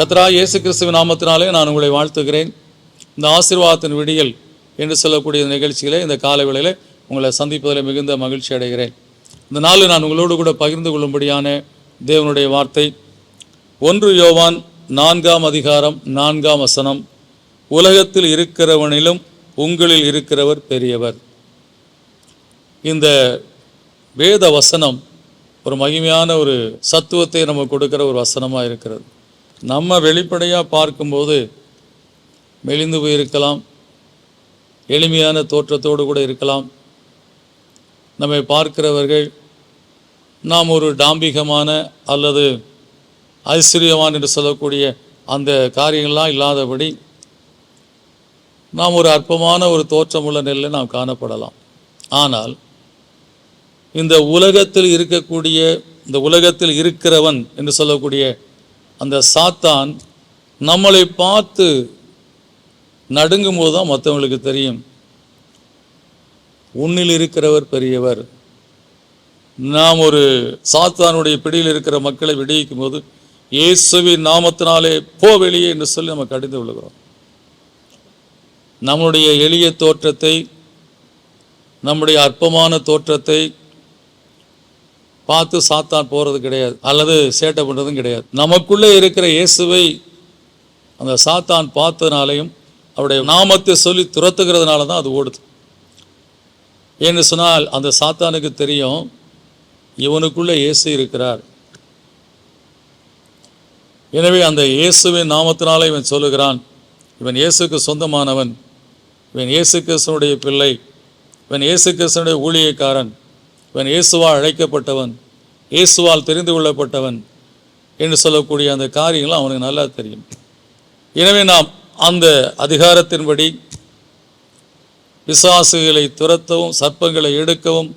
கத்ரா இயேசு கிறிஸ்துவின் நாமத்தினாலே நான் உங்களை வாழ்த்துகிறேன். இந்த ஆசீர்வாதத்தின் விடியல் என்று சொல்லக்கூடிய நிகழ்ச்சிகளை இந்த காலவேளையில் உங்களை சந்திப்பதில் மிகுந்த மகிழ்ச்சி அடைகிறேன். இந்த நாளில் நான் உங்களோடு கூட பகிர்ந்து கொள்ளும்படியான தேவனுடைய வார்த்தை ஒன்று யோவான் நான்காம் அதிகாரம் நான்காம் வசனம் உலகத்தில் இருக்கிறவனிலும் உங்களில் இருக்கிறவர் பெரியவர். இந்த வேத வசனம் ஒரு மகிமையான ஒரு சத்துவத்தை நமக்கு கொடுக்கிற ஒரு வசனமாக இருக்கிறது. நம்ம வெளிப்படையாக பார்க்கும்போது மெலிந்து போயிருக்கலாம். எளிமையான தோற்றத்தோடு கூட இருக்கலாம். நம்மை பார்க்கிறவர்கள் நாம் ஒரு டாம்பிகமான அல்லது ஐஸ்வர்யமான என்று சொல்லக்கூடிய அந்த காரியங்கள்லாம் இல்லாதபடி நாம் ஒரு அற்பமான ஒரு தோற்றமுள்ள நிலையில் நாம் காணப்படலாம். ஆனால் இந்த உலகத்தில் இருக்கக்கூடிய இந்த உலகத்தில் இருக்கிறவன் என்று சொல்லக்கூடிய அந்த சாத்தான் நம்மளை பார்த்து நடுங்கும் போது தான் மற்றவங்களுக்கு தெரியும். உன்னில் இருக்கிறவர் பெரியவர். நாம் ஒரு சாத்தானுடைய பிடியில் இருக்கிற மக்களை விடுவிக்கும் போது இயேசுவின் நாமத்தினாலே போ வெளியே என்று சொல்லி நம்ம கடிந்து விழுகிறோம் நம்முடைய எளிய தோற்றத்தை நம்முடைய அற்பமான தோற்றத்தை பார்த்து சாத்தான் போகிறது கிடையாது. அல்லது சேட்டை பண்ணுறதும் கிடையாது. நமக்குள்ளே இருக்கிற இயேசுவை அந்த சாத்தான் பார்த்ததுனாலையும் அவருடைய நாமத்தை சொல்லி துரத்துக்கிறதுனால தான் அது ஓடுது. ஏன்னு சொன்னால் அந்த சாத்தானுக்கு தெரியும் இவனுக்குள்ளே இயேசு இருக்கிறார். எனவே அந்த இயேசுவின் நாமத்தினாலே இவன் சொல்லுகிறான் இவன் இயேசுக்கு சொந்தமானவன். இவன் இயேசு கிருஷ்ணனுடைய பிள்ளை. இவன் இயேசு கிருஷ்ணனுடைய ஊழியக்காரன். இவன் இயேசுவால் அழைக்கப்பட்டவன் இயேசுவால் தெரிந்து கொள்ளப்பட்டவன் என்று சொல்லக்கூடிய அந்த காரியங்களும் அவனுக்கு நல்லா தெரியும். எனவே நாம் அந்த அதிகாரத்தின்படி பிசாசுகளை துரத்தவும் சர்ப்பங்களை எடுக்கவும்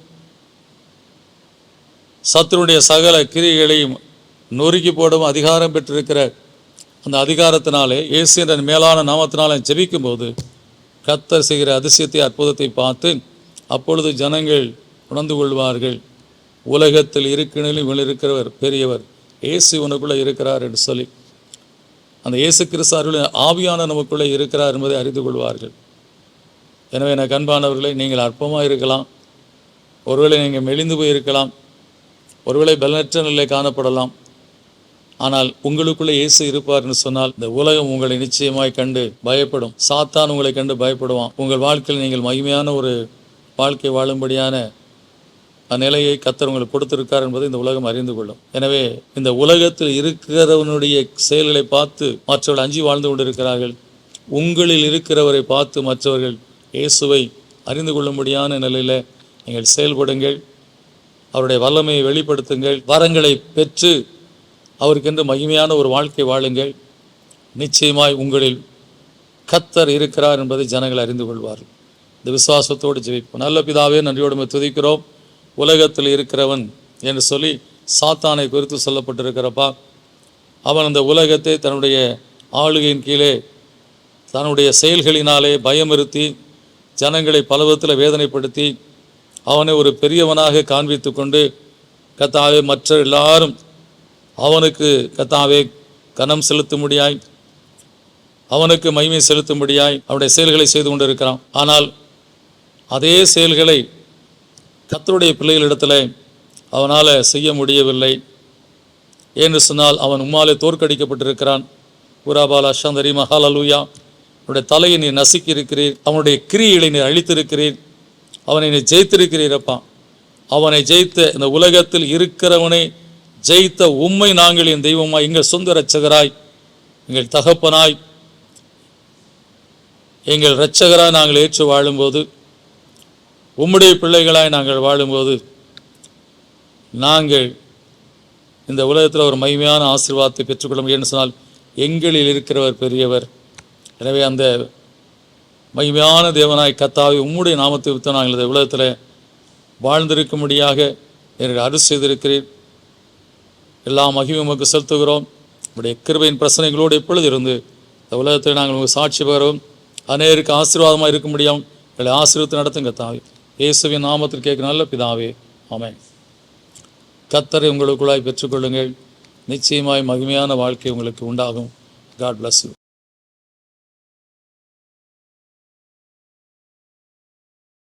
சத்துருடைய சகல கிரிகளையும் நொறுக்கி போடவும் அதிகாரம் பெற்றிருக்கிற அந்த அதிகாரத்தினாலே இயேசு என்ற மேலான நாமத்தினாலே ஜெபிக்கும் போது கத்தர் செய்கிற அதிசயத்தை அற்புதத்தை பார்த்து அப்பொழுது ஜனங்கள் உணர்ந்து கொள்வார்கள். உலகத்தில் இருக்கினிலும் இவள் இருக்கிறவர் பெரியவர் இயேசு உனக்குள்ளே இருக்கிறார் என்று சொல்லி அந்த இயேசு கிறிஸ்தாருடைய ஆவியான நமக்குள்ளே இருக்கிறார் என்பதை அறிந்து கொள்வார்கள். எனவே எனக்கு கண்பானவர்களை நீங்கள் அற்பமாக இருக்கலாம். ஒருவேளை நீங்கள் மெலிந்து போய் இருக்கலாம் ஒருவேளை பலனற்ற நிலை காணப்படலாம். ஆனால் உங்களுக்குள்ளே இயேசு இருப்பார் என்று சொன்னால் இந்த உலகம் உங்களை நிச்சயமாய் கண்டு பயப்படும். சாத்தான் உங்களை கண்டு பயப்படுவான். உங்கள் வாழ்க்கையில் நீங்கள் மகிமையான ஒரு வாழ்க்கை வாழும்படியான அந்நிலையை கத்தர் உங்களுக்கு கொடுத்திருக்கார் என்பதை இந்த உலகம் அறிந்து கொள்ளும். எனவே இந்த உலகத்தில் இருக்கிறவனுடைய செயல்களை பார்த்து மற்றவர்கள் அஞ்சி வாழ்ந்து கொண்டிருக்கிறார்கள். உங்களில் இருக்கிறவரை பார்த்து மற்றவர்கள் இயேசுவை அறிந்து கொள்ளும்படியான நிலையில் நீங்கள் செயல்படுங்கள். அவருடைய வல்லமையை வெளிப்படுத்துங்கள். வரங்களை பெற்று அவருக்கென்று மகிமையான ஒரு வாழ்க்கை வாழுங்கள். நிச்சயமாய் உங்களில் கத்தர் இருக்கிறார் என்பதை ஜனங்கள் அறிந்து கொள்வார்கள். இந்த விசுவாசத்தோடு ஜெயிப்போம் நல்ல பிதாவே நன்றியோடு துதிக்கிறோம். உலகத்தில் இருக்கிறவன் என்று சொல்லி சாத்தானை குறித்து சொல்லப்பட்டிருக்கிறப்பா அவன் அந்த உலகத்தை தன்னுடைய ஆளுகையின் கீழே தன்னுடைய செயல்களினாலே பயமுறுத்தி ஜனங்களை பலவத்தில் வேதனைப்படுத்தி அவனை ஒரு பெரியவனாக காண்பித்து கொண்டு கத்தாவே மற்ற எல்லாரும் அவனுக்கு கத்தாவே கனம் செலுத்தும்படியாய் அவனுக்கு மகிமை செலுத்தும்படியாய் அவனுடைய செயல்களை செய்து கொண்டிருக்கிறான். ஆனால் அதே செயல்களை கத்தருடைய பிள்ளைகளிடத்தில் அவனால் செய்ய முடியவில்லை. ஏன்னு சொன்னால் அவன் உம்மாலே தோற்கடிக்கப்பட்டிருக்கிறான். புராபாலா சந்தரி மகாலலூயா அவனுடைய தலையை நீ நசுக்கி இருக்கிறீர் அவனுடைய கிரியைகளை நீ அழித்திருக்கிறீர். அவனை நீ ஜெயித்திருக்கிறீரப்பா அவனை ஜெயித்த இந்த உலகத்தில் இருக்கிறவனை ஜெயித்த உண்மை நாங்கள் என் தெய்வமாய் எங்கள் சொந்த இரட்சகராய் எங்கள் தகப்பனாய் எங்கள் இரட்சகராய் நாங்கள் ஏற்று வாழும்போது உம்முடைய பிள்ளைகளாய் நாங்கள் வாழும்போது நாங்கள் இந்த உலகத்தில் ஒரு மகிமையான ஆசீர்வாதத்தை பெற்றுக்கொள்ள முடியும்னு சொன்னால் எங்களில் இருக்கிறவர் பெரியவர். எனவே அந்த மகிமையான தேவனாய் கத்தாவை உம்முடைய நாமத்தை விட்டு நாங்கள் இந்த உலகத்தில் வாழ்ந்திருக்கும்படியாக எனக்கு அருள் செய்திருக்கிறீர். எல்லா மகிமையும் உமக்கு செலுத்துகிறோம். உடைய கிருபையின் பிரச்சனைகளோடு எப்பொழுது இருந்து இந்த உலகத்தில் நாங்கள் உங்களுக்கு சாட்சி பெறவும் அநேருக்கு ஆசீர்வாதமாக இருக்க முடியும். எங்களை ஆசீர்வத்தை நடத்துங்க தாவி இயேசுவின் நாமத்தில் கேட்க நல்ல பிதாவே ஆமென். கத்தரை உங்களுக்குள்ளாய் பெற்றுக்கொள்ளுங்கள். நிச்சயமாய் மகிமையான வாழ்க்கை உங்களுக்கு உண்டாகும். God bless you